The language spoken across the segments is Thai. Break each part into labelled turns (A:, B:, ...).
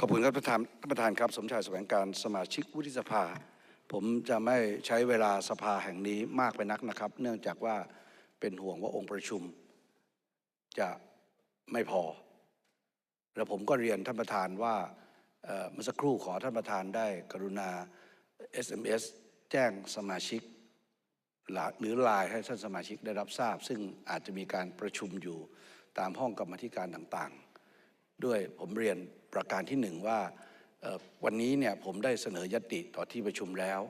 A: ขอบคุณครับท่านประธานท่านประธานครับ สมชายแสวงการสมาชิกวุฒิสภา ผมจะไม่ใช้เวลาสภาแห่งนี้มากไปนักนะครับ เนื่องจากว่าเป็นห่วงว่าองค์ประชุม จะไม่พอ แล้วผมก็เรียนท่านประธานว่าเมื่อสักครู่ขอท่านประธานได้กรุณา SMS แจ้งสมาชิกหรือไลน์ให้ท่านสมาชิกได้รับทราบ ซึ่งอาจจะมีการประชุมอยู่ตามห้องกรรมธิการต่างๆ ด้วยผมเรียน ประการที่หนึ่งว่าวันนี้เนี่ยผมได้เสนอยติต่อที่ประชุมแล้ว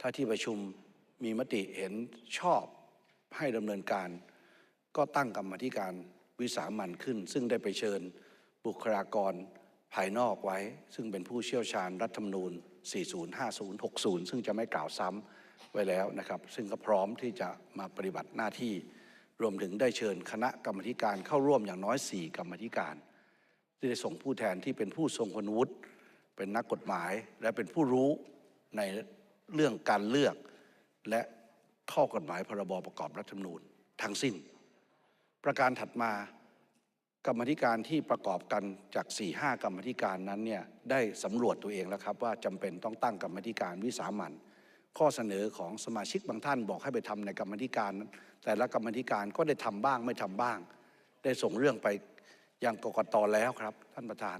A: ถ้าที่ประชุมมีมติเห็นชอบให้ดำเนินการ ก็ตั้งกรรมธิการวิสามันขึ้น ซึ่งได้ไปเชิญบุคลากรภายนอกไว้ ซึ่งเป็นผู้เชี่ยวชาญรัฐธรรมนูญ 40 50 60 ซึ่งจะไม่กล่าวซ้ำไว้แล้วนะครับ ซึ่งก็พร้อมที่จะมาปฏิบัติหน้าที่ รวมถึงได้เชิญคณะกรรมธิการเข้าร่วมอย่างน้อย 4 กรรมธิการ ที่ได้ส่งผู้แทนที่เป็นผู้ทรงคุณวุฒิเป็นนักกฎหมาย และเป็นผู้รู้ในเรื่องการเลือก และข้อกฎหมายพรบประกอบรัฐธรรมนูญทั้งสิ้น ประการถัดมากรรมธิการที่ประกอบกันจาก 4 5กรรมธิการนั้นเนี่ยได้สำรวจตัวเองแล้วครับว่าจำเป็นต้องตั้งกรรมธิการวิสามันข้อเสนอของสมาชิกบางท่านบอกให้ไปทำในกรรมธิการนั้นแต่ละกรรมธิการก็ได้ทำบ้างไม่ทำบ้าง ได้ส่งเรื่องไป อยังกกตแล้วครับ ท่านประธาน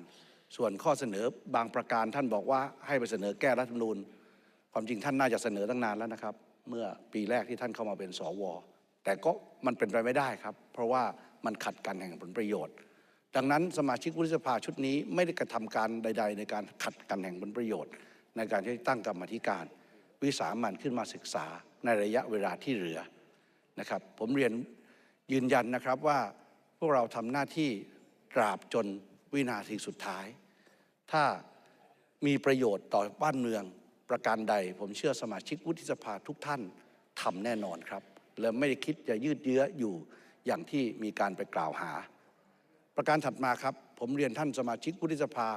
A: ส่วนข้อเสนอบางประการท่านบอกว่าให้ไปเสนอแก้รัฐธรรมนูญ ความจริงท่านน่าจะเสนอตั้งนานแล้วนะครับ เมื่อปีแรกที่ท่านเข้ามาเป็นสวแต่ก็มันเป็นไปไม่ได้ครับ เพราะว่ามันขัดกันแห่งผลประโยชน์ ดังนั้นสมาชิกวุฒิสภาชุดนี้ไม่ได้กระทำการใด ๆ ในการขัดกันแห่งผลประโยชน์ ในการที่ตั้งกรรมธิการ วิสามันขึ้นมาศึกษาในระยะเวลาที่เหลือนะครับ ผมเรียนยืนยันนะครับว่าพวกเราทำหน้าที่ ตราบจนวินาทีสุดท้าย ถ้ามีประโยชน์ต่อบ้านเมืองประการใด ผมเชื่อสมาชิกวุฒิสภาทุกท่านทำแน่นอนครับ และไม่ได้คิดจะยืดเยื้ออยู่อย่างที่มีการไปกล่าวหา ประการถัดมาครับ ผมเรียนท่านสมาชิกวุฒิสภา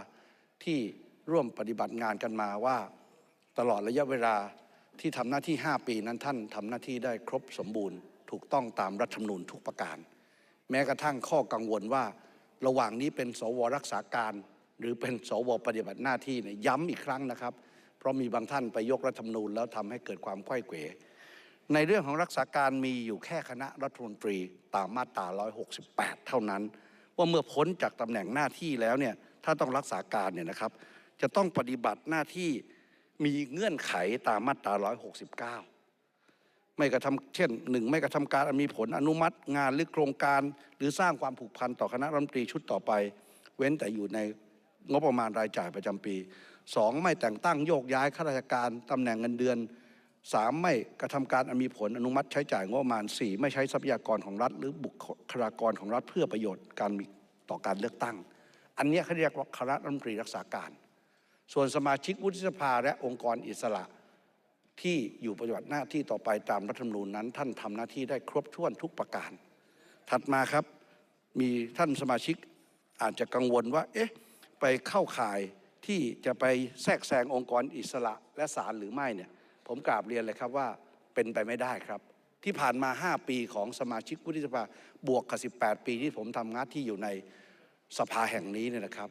A: ที่ร่วมปฏิบัติงานกันมาว่า ตลอดระยะเวลาที่ทำหน้าที่ 5 ปีนั้นท่านทำหน้าที่ได้ครบสมบูรณ์ ถูกต้องตามรัฐธรรมนูญทุกประการ แม้กระทั่งข้อกังวลว่า ระหว่างนี้เป็นสวรักษาการ หรือเป็นสวปฏิบัติหน้าที่เนี่ยย้ำอีกครั้งนะครับ เพราะมีบางท่านไปยกรัฐธรรมนูญแล้วทำให้เกิดความไขว้เขวในเรื่องของรักษาการมีอยู่แค่คณะรัฐมนตรีตามมาตรา 168 เท่านั้น ว่าเมื่อพ้นจากตำแหน่งหน้าที่แล้วเนี่ยถ้าต้องรักษาการเนี่ยนะครับ จะต้องปฏิบัติหน้าที่มีเงื่อนไขตามมาตรา 169 ไม่กระทำเช่นหนึ่งไม่กระทำการมีผลอนุมัติงานหรือโครงการ หรือสร้างความผูกพันต่อคณะรัฐมนตรีชุดต่อไป เว้นแต่อยู่ในงบประมาณรายจ่ายประจำปีสองไม่แต่งตั้งโยกย้ายข้าราชการตำแหน่งเงินเดือนสามไม่กระทำการมีผลอนุมัติใช้จ่ายงบประมาณสี่ไม่ใช้ทรัพยากรของรัฐ หรือบุคลากรของรัฐเพื่อประโยชน์การต่อการเลือกตั้ง อันนี้เขาเรียกว่าคณะรัฐมนตรีรักษาการ ส่วนสมาชิกวุฒิสภาและองค์กรอิสระ ที่อยู่ปฏิบัติหน้าที่ต่อไปตามรัฐธรรมนูญนั้น ท่านทำหน้าที่ได้ครบถ้วนทุกประการ ถัดมาครับมีท่านสมาชิกอาจจะกังวลว่า เอ๊ะ ไปเข้าข่ายที่จะไปแทรกแซงองค์กรอิสระและศาลหรือไม่เนี่ย ผมกราบเรียนเลยครับว่าเป็นไปไม่ได้ครับ ที่ผ่านมา 5 ปีของสมาชิกวุฒิสภาบวกกับ 18 ปีที่ผมทำงานที่อยู่ในสภาแห่งนี้เนี่ยนะครับ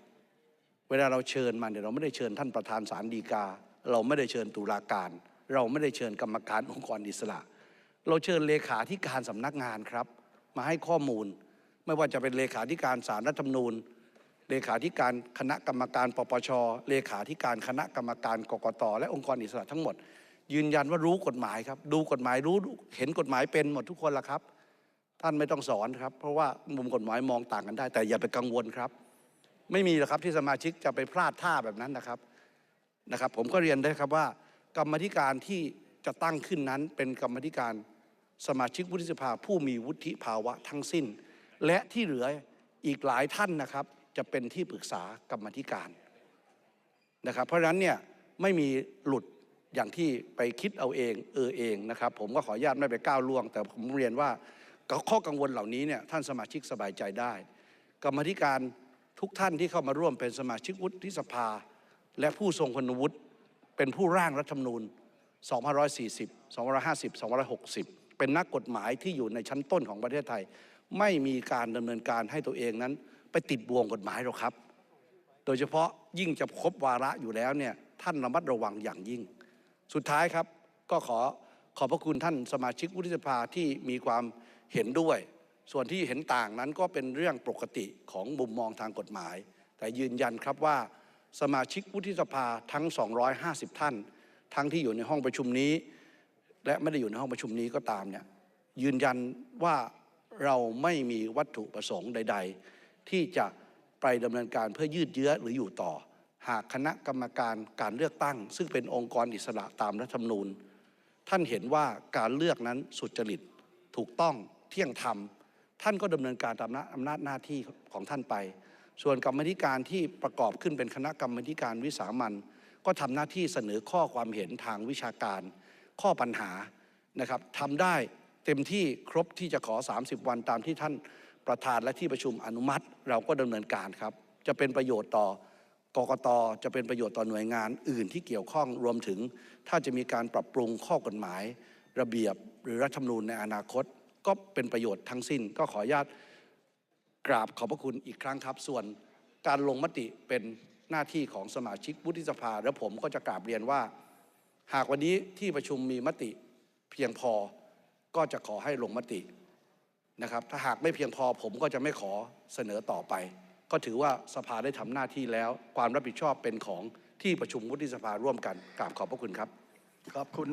A: เวลาเราเชิญมาเนี่ยเราไม่ได้เชิญท่านประธานศาลฎีกา เราไม่ได้เชิญตุลาการ เราไม่ได้เชิญกรรมการองค์กรอิสระ เราเชิญเลขาธิการสำนักงานครับ มาให้ข้อมูล ไม่ว่าจะเป็นเลขาธิการสารรัฐธรรมนูญ เลขาธิการคณะกรรมการปปช เลขาธิการคณะกรรมการกกต และองค์กรอิสระทั้งหมด ยืนยันว่ารู้กฎหมายครับ ดูกฎหมายรู้เห็นกฎหมายเป็นหมดทุกคนละครับ ท่านไม่ต้องสอนครับ เพราะว่ามุมกฎหมายมองต่างกันได้ แต่อย่าไปกังวลครับ ไม่มีหรอกครับที่สมาชิกจะไปพลาดท่าแบบนั้นนะครับนะครับ ผมก็เรียนได้ครับว่า กรรมธิการที่จะตั้งขึ้นนั้น เป็นกรรมธิการสมาชิกวุฒิสภาผู้มีวุฒิภาวะทั้งสิ้น และที่เหลืออีกหลายท่านนะครับ จะเป็นที่ปรึกษากรรมธิการนะครับ เพราะฉะนั้นเนี่ยไม่มีหลุดอย่างที่ไปคิดเอาเองเออเองนะครับ ผมก็ขออนุญาตไม่ไปก้าวล่วง แต่ผมเรียนว่าข้อกังวลเหล่านี้เนี่ยท่านสมาชิกสบายใจได้ กรรมธิการทุกท่านที่เข้ามาร่วมเป็นสมาชิกวุฒิสภา และผู้ทรงคุณวุฒิ เป็นผู้ร่างรัฐธรรมนูญ2540 2550 2560 เป็นนักกฎหมายที่อยู่ในชั้นต้นของประเทศไทย ไม่มีการดำเนินการให้ตัวเองนั้น ไปติดบ่วงกฎหมายหรอกครับ โดยเฉพาะยิ่งจะครบวาระอยู่แล้วเนี่ยท่านระมัดระวังอย่างยิ่ง สุดท้ายครับก็ขอขอบพระคุณท่านสมาชิกวุฒิสภาที่มีความเห็นด้วย ส่วนที่เห็นต่างนั้นก็เป็นเรื่องปกติของมุมมองทางกฎหมาย แต่ยืนยันครับว่า สมาชิกวุฒิสภาทั้ง 250 ท่าน ทั้งที่อยู่ในห้องประชุมนี้ และไม่ได้อยู่ในห้องประชุมนี้ก็ตามเนี่ยยืนยันว่าเราไม่มีวัตถุประสงค์ใด ๆ ที่จะไปดำเนินการเพื่อยืดเยื้อหรืออยู่ต่อ หากคณะกรรมการการเลือกตั้ง ซึ่งเป็นองค์กรอิสระตามรัฐธรรมนูญ ท่านเห็นว่าการเลือกนั้นสุจริตถูกต้องเที่ยงธรรม ท่านก็ดำเนินการตามอำนาจหน้าที่ของท่านไป ส่วนกรรมธิการที่ประกอบขึ้นเป็นคณะกรรมธิการวิสามันก็ทำหน้าที่เสนอข้อความเห็นทางวิชาการ ข้อปัญหานะครับทำได้เต็มที่ครบที่จะขอ 30 วันตามที่ท่านประธานและที่ประชุมอนุมัติ เราก็ดำเนินการครับ จะเป็นประโยชน์ต่อกกตจะเป็นประโยชน์ต่อหน่วยงานอื่นที่เกี่ยวข้องรวมถึง ถ้าจะมีการปรับปรุงข้อกฎหมาย ระเบียบหรือรัฐธรรมนูญในอนาคต ก็เป็นประโยชน์ทั้งสิ้น ก็ขออนุญาต กราบขอบพระคุณอีกครั้งครับ ส่วนการลงมติเป็นหน้าที่ของสมาชิกวุฒิสภา และผมก็จะกราบเรียนว่า หากวันนี้ที่ประชุมมีมติเพียงพอก็จะขอให้ลงมตินะครับถ้าหากไม่เพียงพอผมก็จะไม่ขอเสนอต่อไป ก็ถือว่าสภาได้ทำหน้าที่แล้ว ความรับผิดชอบเป็นของที่ประชุมวุฒิสภาร่วมกันกราบขอบพระคุณครับ
B: ขอบคุณ